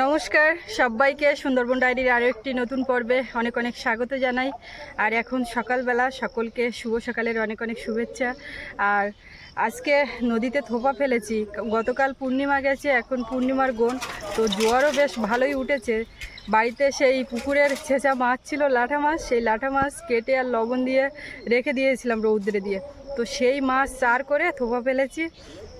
নমস্কার, সবাইকে সুন্দরবন ডায়েরির আরও একটি নতুন পর্বে অনেক অনেক স্বাগত জানাই। আর এখন সকালবেলা সকলকে শুভ সকালের অনেক অনেক শুভেচ্ছা। আর আজকে নদীতে থোপা ফেলেছি। গতকাল পূর্ণিমা গেছে, এখন পূর্ণিমার গোন তো জোয়ারও বেশ ভালোই উঠেছে। বাড়িতে সেই পুকুরের ছেঁচা মাছ ছিল, লাঠা মাছ। সেই লাঠা মাছ কেটে আর লবণ দিয়ে রেখে দিয়েছিলাম রৌদ্রে দিয়ে। তো সেই মাছ চার করে থোপা ফেলেছি।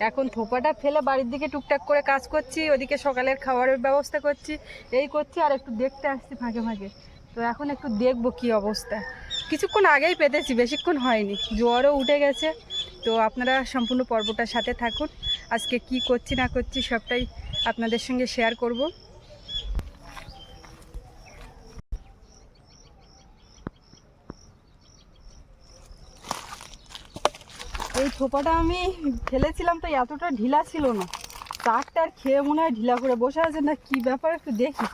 এখন থোপাটা ফেলে বাড়ির দিকে টুকটাক করে কাজ করছি, ওদিকে সকালের খাবারের ব্যবস্থা করছি, এই করছি আর একটু দেখতে আসছি ফাঁকে ফাঁকে। তো এখন একটু দেখব কি অবস্থা। কিছুক্ষণ আগেই পেতেছি, বেশিক্ষণ হয়নি জোয়ারও উঠে গেছে। তো আপনারা সম্পূর্ণ পর্বটার সাথে থাকুন, আজকে কি করছি না করছি সবটাই আপনাদের সঙ্গে শেয়ার করব এই থোপাটা আমি ফেলেছিলাম, তো এতটা ঢিলা ছিল না। চারটার খেয়ে মনে হয় ঢিলা করে বসে আছে, না কি ব্যাপার একটু দেখি।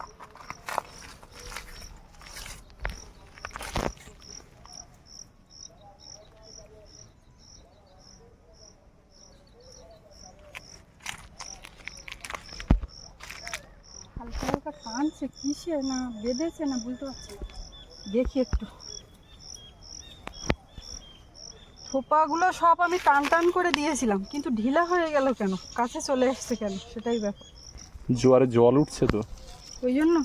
হালকা হালকা টানছে, কিসে না, বেঁধেছে না, বুঝতে পারছি দেখি একটু। থোপাগুলো সব আমি টান টান করে দিয়েছিলাম কিন্তু ঢিলা হয়ে গেল কেন? কাছে চলে এসছে কেন? সেটাই ব্যাপার। জোয়ারে জল উঠছে তো। ওই জন্য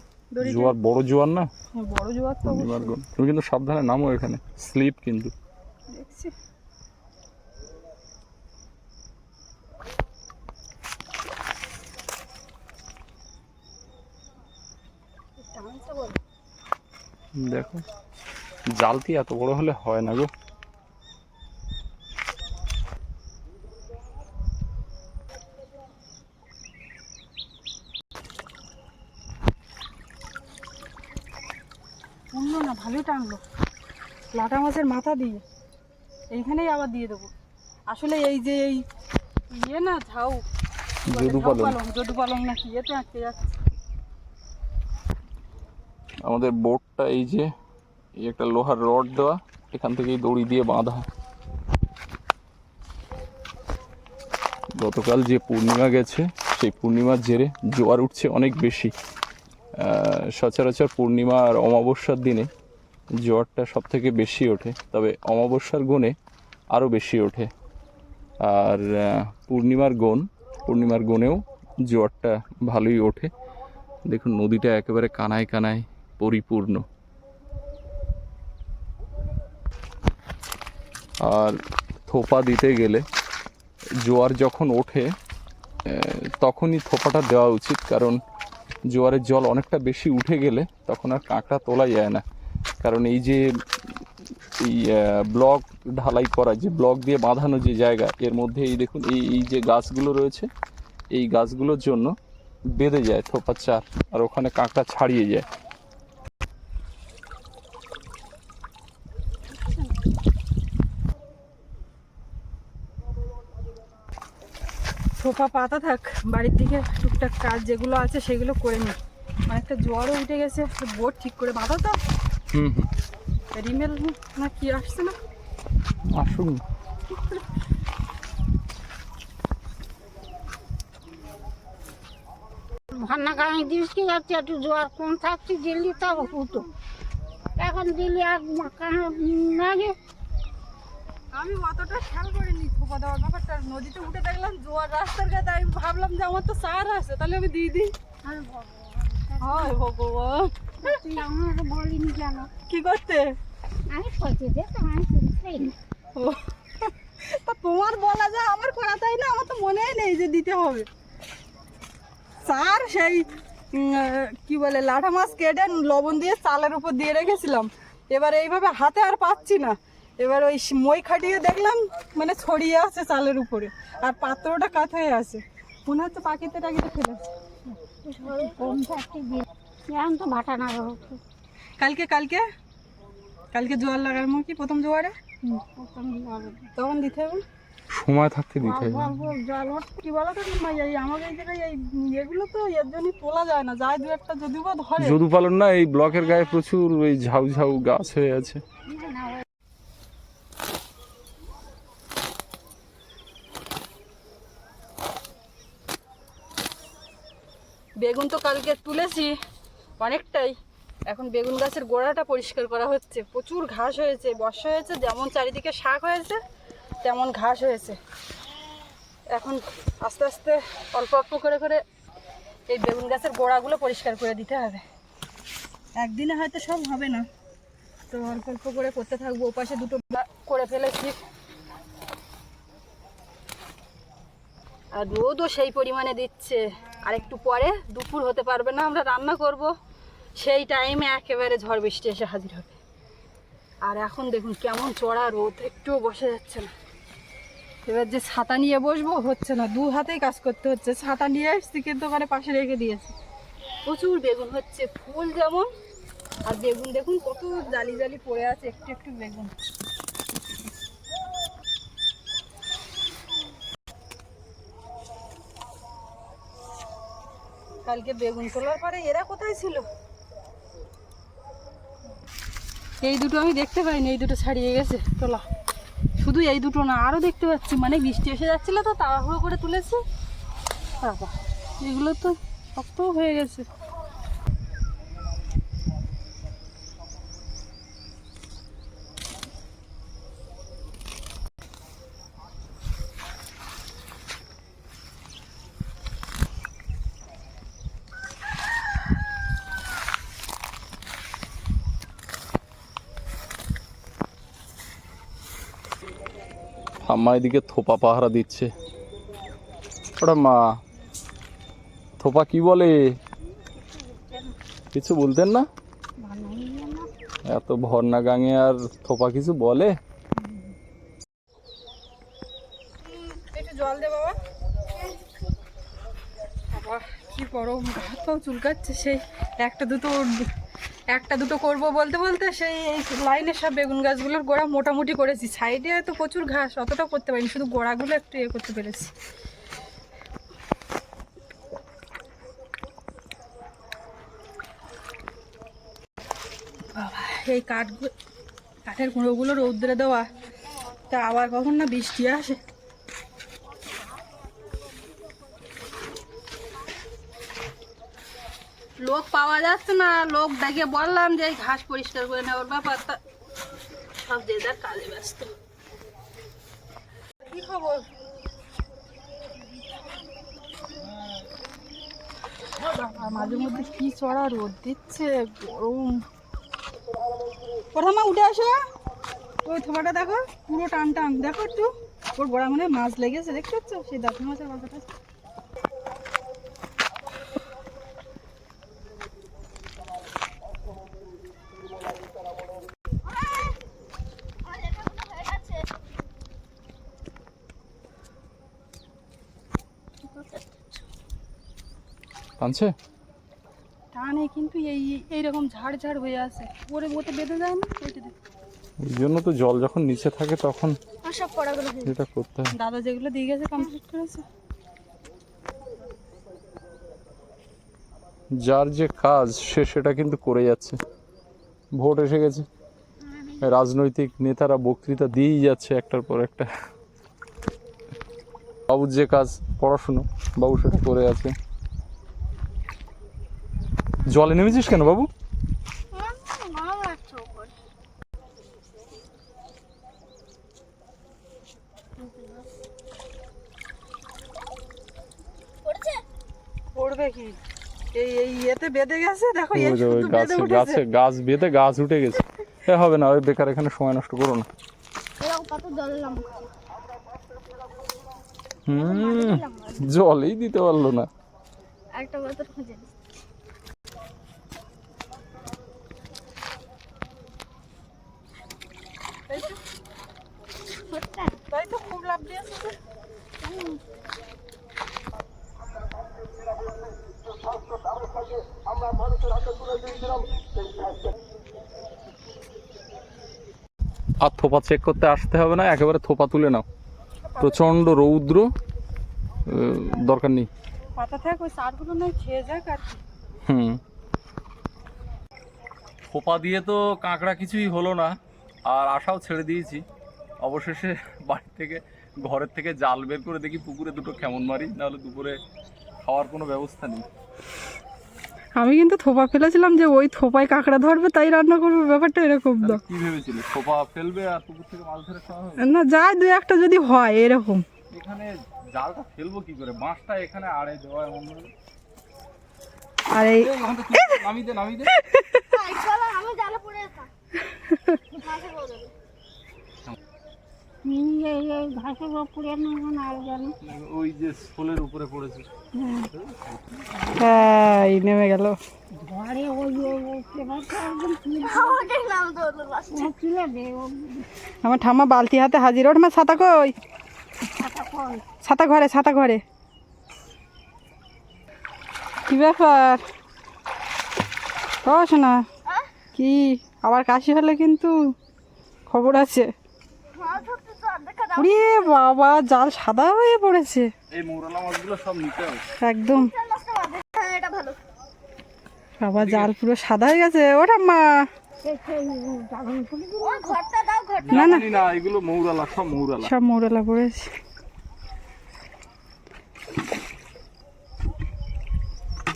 জোয়ার বড় জোয়ার না? হ্যাঁ, বড় জোয়ার তো। তুমি কিন্তু সাবধানে নামো এখানে। স্লিপ কিন্তু। দেখছি। দেখো। জালতি এত বড় হলে হয় না গো। অন্য না ভালোই টানলো। লাটা মাছের মাথা দিয়ে। এইখানেই আবার দিয়ে দেবো। আসলে এই যে এই ইয়ে না ঝাউ যদু পালং। যদু পালং এতে আটকে যাচ্ছে। আমাদের বোটটা এই যে এই একটা লোহার রড দেওয়া এখান থেকেই দড়ি দিয়ে বাঁধা। গতকাল যে পূর্ণিমা গেছে সেই পূর্ণিমার জেরে জোয়ার উঠছে অনেক বেশি। সচরাচর পূর্ণিমা আর অমাবস্যার দিনে জোয়ারটা সব থেকে বেশি ওঠে, তবে অমাবস্যার গুণে আরও বেশি ওঠে। আর পূর্ণিমার গুণ, পূর্ণিমার গুণেও জোয়ারটা ভালোই ওঠে। দেখুন, নদীটা একেবারে কানায় কানায় পরিপূর্ণ। আর থোপা দিতে গেলে জোয়ার যখন ওঠে তখনই থোপাটা দেওয়া উচিত, কারণ জোয়ারের জল অনেকটা বেশি উঠে গেলে তখন আর কাঁকড়া তোলা যায় না। কারণ এই যে এই ব্লক ঢালাই করা, যে ব্লক দিয়ে বাঁধানো যে জায়গা, এর মধ্যে এই দেখুন, এই এই যে গাছগুলো রয়েছে, এই গাছগুলোর জন্য বেঁধে যায় থোপা চার, আর ওখানে কাঁকড়া ছাড়িয়ে যায়। সোফা পাতা থাক, বাড়ির দিকে। টুকটাক কাজ যেগুলো আছে সেগুলো করে নি অনেকটা জ্বরও উঠে গেছে বোর্ড ঠিক করে বাঁধা তো। হুম হুম। রিমেল না কি আসছে না? আসুন। ভান্না গাড়ি দিয়েছি যাচ্ছে একটু জোয়ার কম থাকছে দিল্লি তাও হতো। এখন দিল্লি আর লাগে। আমি অতটা খেয়াল করিনি থোপা দেওয়ার ব্যাপারটা। নদীতে উঠে দেখলাম জোয়ার রাস্তার কাছে আমি ভাবলাম যে আমার তো সার আছে তাহলে আমি দিয়ে দিই। হয় ভগবান। তুই আমাকে বলিনি কেন। কি করতে? আমি সত্যি দেখতাম আমি না তা তোমার বলা যায় আমার করা তাই না? আমার তো মনেই নেই যে দিতে হবে। স্যার সেই কি বলে লাঠা মাছ কেটে লবণ দিয়ে চালের উপর দিয়ে রেখেছিলাম। এবার এইভাবে হাতে আর পাচ্ছি না। এবার ওই মই খাটিয়ে দেখলাম মানে ছড়িয়ে আছে চালের উপরে। আর পাত্রটা কাত হয়ে আছে। মনে হচ্ছে পাখিতে টাকিতে ফেলেছে কম এখন তো ভাটা না কালকে কালকে? কালকে জোয়ার লাগার মো কি? প্রথম জোয়ারে? তখন দিতে হবে। সময় থাকতে দিতে হবে। জল কি বলো তো মাই এই আমাদের এই জায়গায় এই এগুলো তো এর জন্যই তোলা যায় না। যায় দু একটা যদিও বা ধরে। যদু পালন না এই ব্লকের গায়ে প্রচুর ওই ঝাউ ঝাউ গাছ হয়ে আছে। না বেগুন তো কালকে তুলেছি অনেকটাই। এখন বেগুন গাছের গোড়াটা পরিষ্কার করা হচ্ছে। প্রচুর ঘাস হয়েছে, বর্ষা হয়েছে, যেমন চারিদিকে শাক হয়েছে, তেমন ঘাস হয়েছে। এখন আস্তে আস্তে অল্প অল্প করে করে এই বেগুন গাছের গোড়াগুলো পরিষ্কার করে দিতে হবে। একদিনে হয়তো সব হবে না। তো অল্প অল্প করে করতে থাকব, ওপাশে দুটো করে ফেলেছি। আর রোদও সেই পরিমাণে দিচ্ছে। আর একটু পরে দুপুর হতে পারবে না, আমরা রান্না করব। সেই টাইমে একেবারে ঝড় বৃষ্টি এসে হাজির হবে। আর এখন দেখুন কেমন চড়া রোদ একটুও বসে যাচ্ছে না। এবার যে ছাতা নিয়ে বসবো, হচ্ছে না, দু হাতেই কাজ করতে হচ্ছে। ছাতা নিয়ে এসছি, কিন্তু ওখানে পাশে রেখে দিয়েছি। প্রচুর বেগুন হচ্ছে, ফুল যেমন, আর বেগুন দেখুন কত জালি জালি পড়ে আছে, একটু একটু বেগুন। কালকে বেগুন তোলার পরে এরা কোথায় ছিল? এই দুটো আমি দেখতে পাইনি, এই দুটো ছাড়িয়ে গেছে, তোলা। শুধু এই দুটো না আরও দেখতে পাচ্ছি। মানে বৃষ্টি এসে যাচ্ছিল তো, তাড়াহুড়ো করে তুলেছি। বাবা, এগুলো তো শক্ত হয়ে গেছে। ঠাম্মা এদিকে থোপা পাহারা দিচ্ছে। ওটা মা। থোপা কি বলে? কিছু বলতেন না? এত ভর্না গাঙে আর থোপা কিছু বলে? কি গরম। হাত চুলকাচ্ছে সেই, একটা দুটো একটা দুটো করব বলতে বলতে সেই এই লাইনের সব বেগুন গাছগুলোর গোড়া মোটামুটি করেছি। সাইডে তো প্রচুর ঘাস অতটা করতে পারিনি, শুধু গোড়াগুলো একটু ইয়ে করতে পেরেছি। বাবা, এই কাঠগুলো কাঠের গুঁড়োগুলো রৌদ্রে দেওয়া, তা আবার কখন না বৃষ্টি আসে। লোক পাওয়া যাচ্ছে না। লোক ডেকে বললাম যে ঘাস পরিষ্কার করে নেওয়ার ব্যাপারটা সব যে যার কাজে ব্যস্ত। কি খবর? মাঝে মধ্যে কি চড়া রোদ দিচ্ছে, গরম। প্রথমে উঠে আসো। ওই থোপাটা দেখো, পুরো টান টান। দেখো একটু। ওর বড়া মনে মাছ লেগেছে, দেখতে পাচ্ছ? সেই দাঁত মাছের বাচ্চাটা টানছে? টানে কিন্তু এই এইরকম ঝাড় ঝাড় হয়ে আছে। ওরে ওতে বেঁধে যায় না ওই জন্য তো জল যখন নিচে থাকে তখন সব পড়াগুলো এটা করতে হয়। দাদা যেগুলো দিয়ে গেছে কমপ্লিট করেছে। যার যে কাজ সে সেটা কিন্তু করে যাচ্ছে। ভোট এসে গেছে। রাজনৈতিক নেতারা বক্তৃতা দিয়েই যাচ্ছে একটার পর একটা। বাবুর যে কাজ পড়াশুনো বাবু সেটা করে আছে। জলে নেমেছিস কেন বাবু? পড়বে কি? এই এই ইয়েতে বেঁধে গেছে? দেখো এই ওই যে ওই শুধু বেঁধে গাছে উঠেছে। গাছে গাছ বেঁধে গাছ উঠে গেছে। এ হবে না ওই বেকার এখানে সময় নষ্ট করো না। হুম জলই দিতে পারল না। একটা খুঁজে আর থোপা চেক করতে আসতে হবে না একেবারে থোপা তুলে নাও। প্রচণ্ড রৌদ্র দরকার নেই। পাতা থাক ওই চারগুলো নয় খেয়ে যাক আর হুম। থোপা দিয়ে তো কাঁকড়া কিছুই হলো না আর আশাও ছেড়ে দিয়েছি। অবশেষে বাড়ি থেকে ঘরের থেকে জাল বের করে দেখি পুকুরে দুটো কেমন মারি নাহলে দুপুরে খাওয়ার কোনো ব্যবস্থা নেই। আমি কিন্তু থোপা ফেলেছিলাম যে ওই থোপায় কাঁকড়া ধরবে তাই রান্না করব। ব্যাপারটা এরকম না কি ভেবেছিলে? সোফা ফেলবে আর পুকুর থেকে মাছ ধরে খাওয়া হবে? না যায় দু একটা যদি হয় এরকম। এখানে জালটা ফেলব কি করে? বাঁশটা এখানে আড়ে দেওয়া এমন। আর এই নামিয়ে দে নামিয়ে দে। আমি জালে পড়ে এই এই ঘাসের উপরে নেবেন আর জানো ওই যে শোলের উপরে পড়েছে। হ্যাঁ। এই নেমে গেল। ঘরে ওই আমার ঠাম্মা বালতি হাতে হাজির। ওঠ মা ছাতা কই? ছাতা ঘরে ছাতা ঘরে। কি ব্যাপার? শোনা কি? আবার কাশি হলে কিন্তু খবর আছে। উড়িয়ে বাবা জাল সাদা হয়ে পড়েছে। এই মৌরালা মাছগুলো সব নিতে হবে। একদম। বাবা জাল পুরো সাদা হয়ে গেছে। ও ঠাম্মা। না না। না এগুলো মৌরালা সব মৌরালা। সব মোড়লা পড়েছে।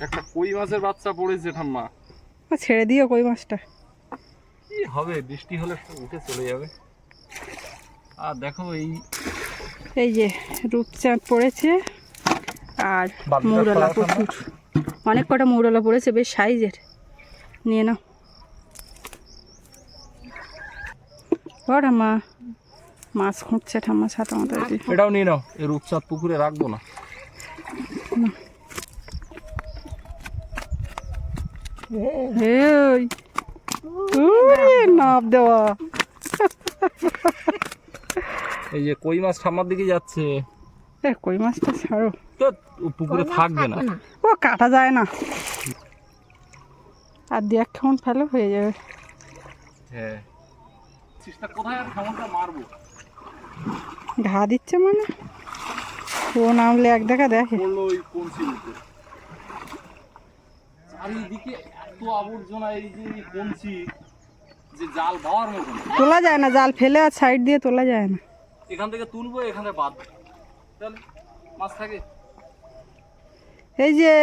একটা কই মাছের বাচ্চা পড়েছে ঠাম্মা। ও, ছেড়ে দিও কই মাছটা। কি হবে বৃষ্টি হলে উঠে চলে যাবে। আর দেখো এই এই যে রূপচাঁদ পড়েছে আর মৌরলা প্রচুর। অনেক কটা মৌরলা পড়েছে বেশ সাইজের। নিয়ে নাও। ঠাম্মা মাছ খুঁজছে ঠাম্মা ছাতা মাথা এটাও নিয়ে নাও এই রূপচাঁদ পুকুরে রাখব না। এই নাপ দেওয়া। এই যে কই মাছ ঠাম্মার দিকে যাচ্ছে? এ কই মাছটা ছাড়ো। তো ও পুকুরে থাকবে না। ও কাটা যায় না। আর দু এক খামন ফেলো হয়ে যাবে। হ্যাঁ। কোথায় আর খামনটা মারবো? ঘা দিচ্ছে মানে? ও নামলে এক দেখা দেখে। চারিদিকে এত আবর্জনা এই যে যে জাল তোলা যায় না জাল ফেলে আর সাইড দিয়ে তোলা যায় না। এখান থেকে তুলবো এখানে বাদ চল মাছ থাকে। এই যে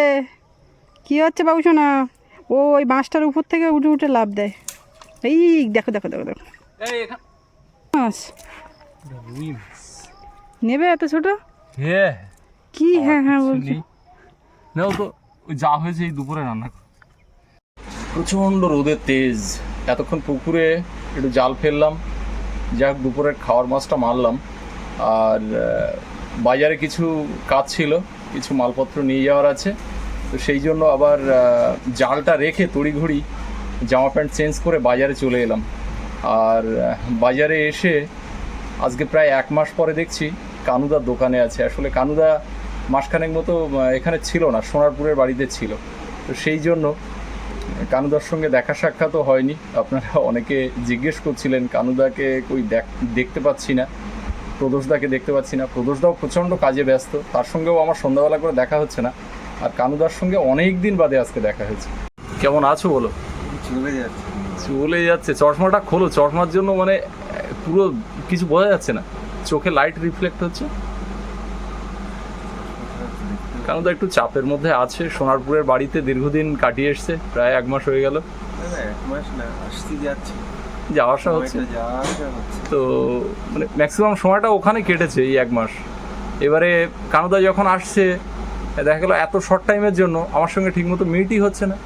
কি হচ্ছে বাবু শোনা ও ওই বাঁশটার উপর থেকে উঠে উঠে লাভ দেয়। এই দেখো দেখো দেখো দেখো। এই মাছ। নেবে এত ছোট? হ্যাঁ। কি? হ্যাঁ হ্যাঁ বলছি। নাও তো যা হয়েছে এই দুপুরে রান্না কর। প্রচণ্ড রোদের তেজ। এতক্ষণ পুকুরে একটু জাল ফেললাম। যাক, দুপুরের খাওয়ার মাছটা মারলাম। আর বাজারে কিছু কাজ ছিল, কিছু মালপত্র নিয়ে যাওয়ার আছে। তো সেই জন্য আবার জালটা রেখে তড়িঘড়ি জামা প্যান্ট চেঞ্জ করে বাজারে চলে এলাম। আর বাজারে এসে আজকে প্রায় এক মাস পরে দেখছি কানুদার দোকানে আছে। আসলে কানুদা মাসখানেক মতো এখানে ছিল না, সোনারপুরের বাড়িতে ছিল। তো সেই জন্য কানুদার সঙ্গে দেখা সাক্ষাৎও হয়নি। আপনারা অনেকে জিজ্ঞেস করছিলেন কানুদাকে কই দেখ- দেখতে পাচ্ছি না প্রদোষদাকে দেখতে পাচ্ছি না। প্রদোষদাও প্রচণ্ড কাজে ব্যস্ত তার সঙ্গেও আমার সন্ধ্যাবেলা করে দেখা হচ্ছে না। আর কানুদার সঙ্গে অনেক দিন বাদে আজকে দেখা হয়েছে। কেমন আছো বলো? চলে যাচ্ছে। চলে যাচ্ছে। চশমাটা খোলো চশমার জন্য মানে পুরো কিছু বোঝা যাচ্ছে না। চোখে লাইট রিফ্লেক্ট হচ্ছে। কারণ তো একটু চাপের মধ্যে আছে। সোনারপুরের বাড়িতে দীর্ঘদিন কাটিয়ে এসছে প্রায় এক মাস হয়ে গেল। এক মাস না আসতে যাচ্ছে। যাওয়া আসা হচ্ছে। তো মানে ম্যাক্সিমাম সময়টা ওখানে কেটেছে এই এক মাস। এবারে কানুদা যখন আসছে দেখা গেলো এত শর্ট টাইমের জন্য আমার সঙ্গে ঠিকমতো মিটই হচ্ছে না।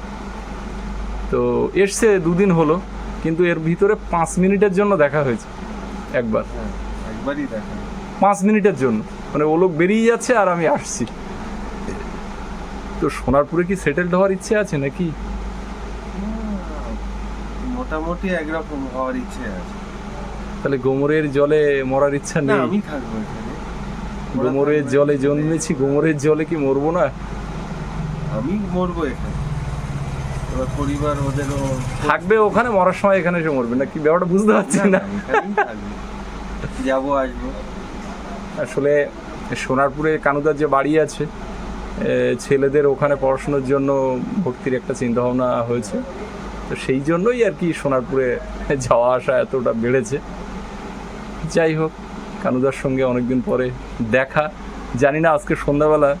তো এসছে দুদিন হলো কিন্তু এর ভিতরে পাঁচ মিনিটের জন্য দেখা হয়েছে একবার। হ্যাঁ একবারই দেখা। পাঁচ মিনিটের জন্য। মানে ও লোক বেরিয়ে যাচ্ছে আর আমি আসছি। তো সোনারপুরে কি সেটেলড হওয়ার ইচ্ছে আছে নাকি? মোটামুটি একরকম হওয়ার ইচ্ছে আছে। তাহলে গোমরের জলে মরার ইচ্ছা নেই? আমি থাকব এখানে। গোমরের জলে জন্মেছি গোমরের জলে কি মরবো না? আমি মরবো এখানে। এবার পরিবার ওদেরও থাকবে ওখানে মরার সময় এখানে এসে মরবে না কি ব্যাপারটা বুঝতে পারছি না, যাব আসব। আসলে সোনারপুরে কানুদার যে বাড়ি আছে ছেলেদের ওখানে পড়াশোনার জন্য ভর্তির একটা চিন্তা ভাবনা হয়েছে। তো সেই জন্যই আর কি সোনারপুরে যাওয়া আসা এতটা বেড়েছে। যাই হোক, কানুদার সঙ্গে অনেকদিন পরে দেখা। জানি না আজকে সন্ধ্যাবেলা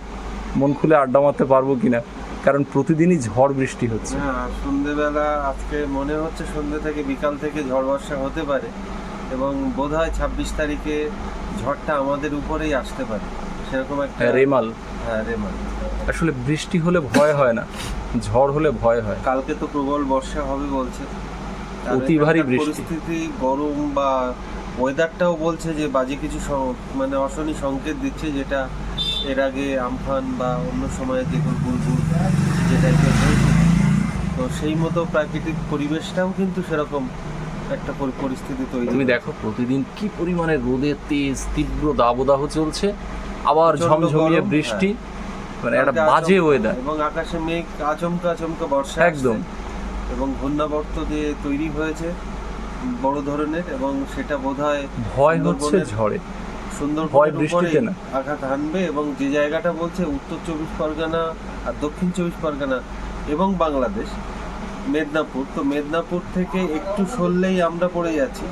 মন খুলে আড্ডা মারতে পারব কিনা, কারণ প্রতিদিনই ঝড় বৃষ্টি হচ্ছে। সন্ধেবেলা আজকে মনে হচ্ছে সন্ধে থেকে বিকাল থেকে ঝড় বর্ষা হতে পারে এবং বোধ হয় ছাব্বিশ তারিখে ঝড়টা আমাদের উপরেই আসতে পারে। সেরকম একটা রেমাল। হ্যাঁ রেমাল। আসলে বৃষ্টি হলে ভয় হয় না ঝড় হলে ভয় হয়। কালকে তো প্রবল বর্ষা হবে বলছে। অতি ভারী বৃষ্টি। পরিস্থিতি গরম বা ওয়েদারটাও বলছে যে বাজে কিছু মানে অশনি সংকেত দিচ্ছে যেটা এর আগে আমফান বা অন্য সময়ে যেগুলো বুলবুল যে টাইপের হয়েছে তো সেই মতো প্রাকৃতিক পরিবেশটাও কিন্তু সেরকম একটা পরিস্থিতি তৈরি তুমি দেখো প্রতিদিন কি পরিমাণে রোদের তেজ তীব্র দাবদাহ চলছে। আবার ঝমঝমিয়ে হ্যাঁ। বৃষ্টি মানে একটা বাজে ওয়েদার এবং আকাশে মেঘ আচমকা আচমকা বর্ষা একদম। এবং ঘূর্ণাবর্ত দিয়ে তৈরি হয়েছে বড় ধরনের এবং সেটা বোধহয় ভয় হচ্ছে ঝড়ে সুন্দরবনের ভয় বৃষ্টিতে না। আঘাত হানবে এবং যে জায়গাটা বলছে উত্তর চব্বিশ পরগনা আর দক্ষিণ চব্বিশ পরগনা এবং বাংলাদেশ মেদিনীপুর তো মেদিনীপুর থেকে একটু সরলেই আমরা পড়ে যাচ্ছি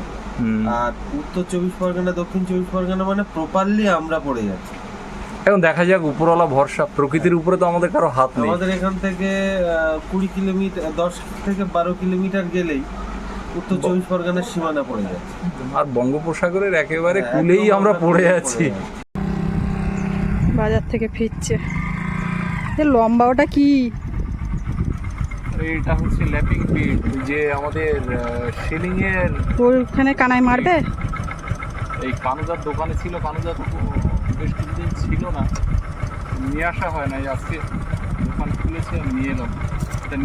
আর উত্তর চব্বিশ পরগনা দক্ষিণ চব্বিশ পরগনা মানে প্রপারলি আমরা পড়ে যাচ্ছি এখন দেখা যাক উপরওয়ালা ভরসা। প্রকৃতির উপরে তো আমাদের কারও হাত নেই। আমাদের এখান থেকে কুড়ি কিলোমিটার দশ থেকে বারো কিলোমিটার গেলেই উত্তর চব্বিশ পরগনার সীমানা পড়ে যাচ্ছে আর বঙ্গোপসাগরের একেবারে কুলেই আমরা পড়ে আছি। বাজার থেকে ফিরছে। এ লম্বা ওটা কি এটা হচ্ছে ল্যাপিং পিট যে আমাদের শিলিং এর ওখানে কানাই মারবে? এই কানুদার দোকানে ছিল কানুদার বেশ কিছুদিন ছিল না। নিয়ে আসা হয় না আজকে দোকান খুলেছে নিয়ে এলাম।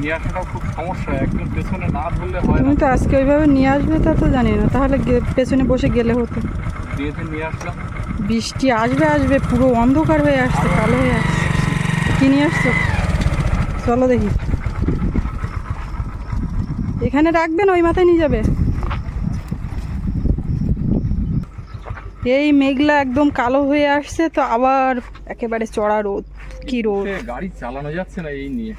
নিয়ে আসাটাও খুব সমস্যা একজন পেছনে না ধরলে হয় না। তুমি তো আজকে ওইভাবে নিয়ে আসবে তা তো জানি না। তাহলে পেছনে বসে গেলে হতো। দিয়েতে নিয়ে আসলাম। বৃষ্টি আসবে আসবে পুরো অন্ধকার হয়ে আসছে কালো হয়ে আসছে। কি নিয়ে আসছো? চলো দেখি। এখানে রাখবেন ওই মাথায় নিয়ে যাবে? এই মেঘলা একদম কালো হয়ে আসছে তো আবার একেবারে চড়া রোদ। কি রোদ? গাড়ি চালানো যাচ্ছে না এই নিয়ে।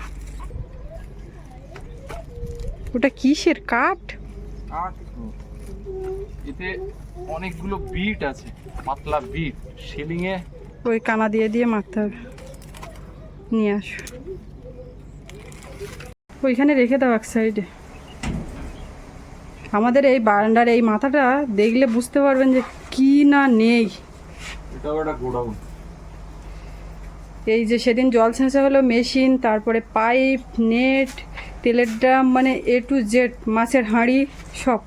ওটা কিসের কাঠ? এতে অনেকগুলো বিট আছে পাতলা বিট। শিলিং এ ওই কানা দিয়ে দিয়ে মারতে হবে। নিয়ে আসো। ওইখানে রেখে দাও এক সাইডে। আমাদের এই বারান্দার এই মাথাটা দেখলে বুঝতে পারবেন যে কি না নেই? এই যে সেদিন জল ছেঁচা হলো মেশিন তারপরে পাইপ নেট তেলের ড্রাম মানে এ টু জেড মাছের হাঁড়ি সব।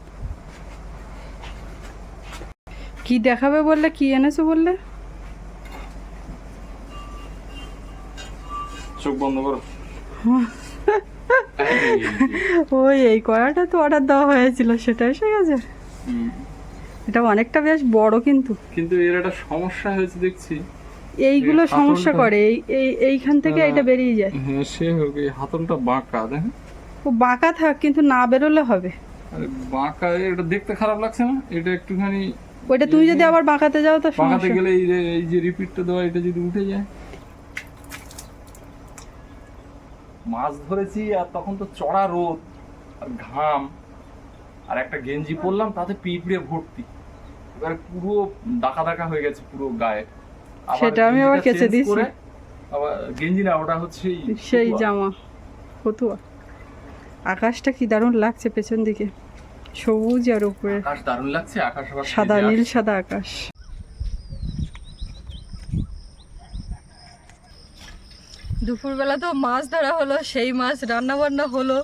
কি দেখাবে বললে কি এনেছো বললে? চোখ বন্ধ করো। ওই এই কড়াটা তো অর্ডার দেওয়া হয়েছিল সেটা এসে গেছে? হুম। এটা অনেকটা বেশ বড় কিন্তু। কিন্তু এর একটা সমস্যা হয়েছে দেখছি। এইগুলো সমস্যা করে এই এই এইখান থেকে এটা বেরিয়ে যায়। হ্যাঁ সে হোক এই হাতলটা বাঁকা দেখেন ও বাঁকা থাক কিন্তু না বেরোলে হবে। আরে বাঁকা এটা দেখতে খারাপ লাগছে না? এটা একটুখানি ওইটা তুমি যদি আবার বাঁকাতে যাও তো বাঁকাতে গেলে এই যে এই যে রিপিটটা দেওয়া এটা যদি উঠে যায়। মাছ ধরেছি আর তখন তো চড়া রোদ আর ঘাম আর একটা গেঞ্জি পরলাম তাতে পিঁপড়ে ভর্তি। এবারে পুরো ডাকা ডাকা হয়ে গেছে পুরো গায়ে। সেটা আমি আবার কেচে দিয়েছি। আবার গেঞ্জি না ওটা হচ্ছে সেই জামা ফতুয়া। আকাশটা কি দারুণ লাগছে পেছন দিকে। সবুজ আর উপরে। আকাশ দারুণ লাগছে আকাশ আবার সাদা নীল সাদা আকাশ। দুপুরবেলা তো মাছ ধরা হলো সেই মাছ রান্না বান্না হলো।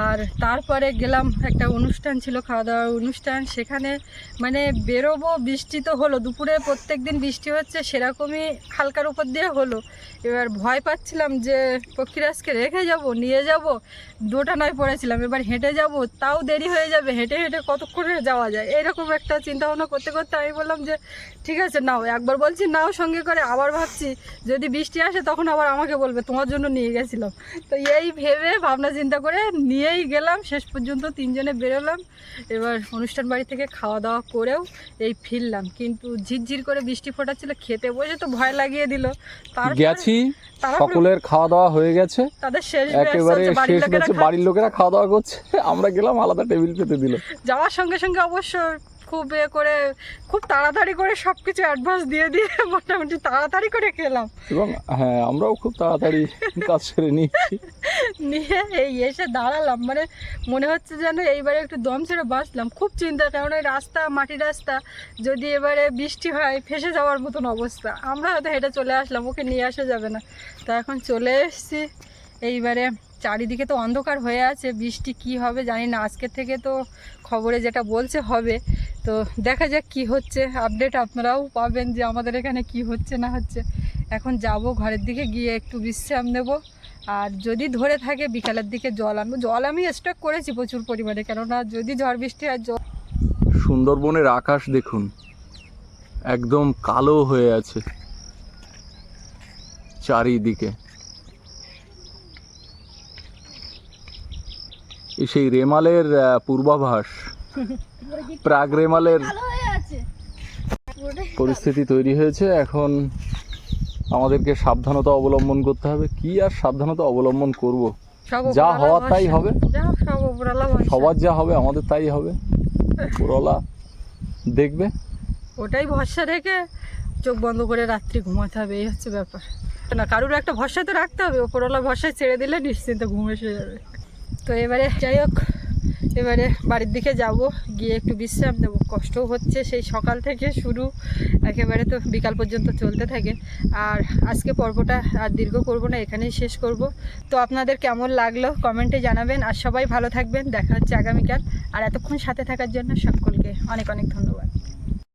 আর তারপরে গেলাম একটা অনুষ্ঠান ছিল খাওয়া দাওয়ার অনুষ্ঠান। সেখানে মানে বেরোবো, বৃষ্টি তো হলো। দুপুরে প্রত্যেক দিন বৃষ্টি হচ্ছে, সেরকমই হালকার উপর দিয়ে হলো। এবার ভয় পাচ্ছিলাম যে পক্ষীরাজকে রেখে যাব, নিয়ে যাব। দোটানায় পড়েছিলাম, এবার হেঁটে যাব। তাও দেরি হয়ে যাবে, হেঁটে হেঁটে কতক্ষণে যাওয়া যায়? এরকম একটা চিন্তা ভাবনা করতে করতে আমি বললাম যে, ঠিক আছে, নাও। একবার বলছি, নাও সঙ্গে করে। আবার ভাবছি, যদি বৃষ্টি আসে তখন আবার আমাকে বলবে, তোমার জন্য নিয়ে গেছিলাম তো এই ভেবে ভাবনা চিন্তা করে নিয়েই গেলাম শেষ পর্যন্ত তিনজনে বেরোলাম। এবার অনুষ্ঠান বাড়ি থেকে খাওয়া দাওয়া করেও এই ফিরলাম। কিন্তু ঝিরঝির করে বৃষ্টি ফোটাচ্ছিল খেতে বসে তো ভয় লাগিয়ে দিল। গেছি সকলের খাওয়া দাওয়া হয়ে গেছে। তাদের শেষ একেবারে শেষ গেছে বাড়ির লোকেরা খাওয়া দাওয়া করছে। আমরা গেলাম আলাদা টেবিল পেতে দিল। যাওয়ার সঙ্গে সঙ্গে অবশ্য খুব এ করে খুব তাড়াতাড়ি করে সব কিছু অ্যাডভান্স দিয়ে দিয়ে মোটামুটি তাড়াতাড়ি করে খেলাম। এবং হ্যাঁ আমরাও খুব তাড়াতাড়ি কাজ সেরে নিচ্ছি। নিয়ে এই এসে দাঁড়ালাম মানে মনে হচ্ছে যেন এইবারে একটু দম ছেড়ে বাঁচলাম। খুব চিন্তা কারণ এই রাস্তা মাটির রাস্তা যদি এবারে বৃষ্টি হয় ফেসে যাওয়ার মতন অবস্থা। আমরা হয়তো হেঁটে চলে আসলাম ওকে নিয়ে আসা যাবে না। তা এখন চলে এসেছি এইবারে চারিদিকে তো অন্ধকার হয়ে আছে, বৃষ্টি কি হবে জানি না। আজকের থেকে তো খবরে যেটা বলছে হবে। তো দেখা যাক কি হচ্ছে। আপডেট আপনারাও পাবেন যে আমাদের এখানে কি হচ্ছে না হচ্ছে। এখন যাব ঘরের দিকে, গিয়ে একটু বিশ্রাম নেব। আর যদি ধরে থাকে, বিকালের দিকে জল আনব। জল আমি স্টক করেছি প্রচুর পরিমাণে, কেননা যদি ঝড় বৃষ্টি হয়, জল সুন্দরবনের আকাশ দেখুন, একদম কালো হয়ে আছে চারিদিকে। সেই রেমালের পূর্বাভাস প্রাগ রেমালের পরিস্থিতি তৈরি হয়েছে। এখন আমাদেরকে সাবধানতা অবলম্বন করতে হবে। কি আর সাবধানতা অবলম্বন করব? যা হওয়ার তাই হবে। সবার যা হবে আমাদের তাই হবে। পুরলা দেখবে। ওটাই ভরসা রেখে চোখ বন্ধ করে রাত্রি ঘুমাতে হবে এই হচ্ছে ব্যাপার। না কারুর একটা ভরসা তো রাখতে হবে। ওপরওয়ালা ভরসায় ছেড়ে দিলে নিশ্চিন্তে ঘুম এসে যাবে। তো এবারে যাই হোক, এবারে বাড়ির দিকে যাব, গিয়ে একটু বিশ্রাম নেব। কষ্টও হচ্ছে, সেই সকাল থেকে শুরু একেবারে তো বিকাল পর্যন্ত চলতে থাকে। আর আজকে পর্বটা আর দীর্ঘ করব না, এখানেই শেষ করব। তো আপনাদের কেমন লাগল কমেন্টে জানাবেন, আর সবাই ভালো থাকবেন। দেখা হচ্ছে আগামীকাল। আর এতক্ষণ সাথে থাকার জন্য সকলকে অনেক অনেক ধন্যবাদ।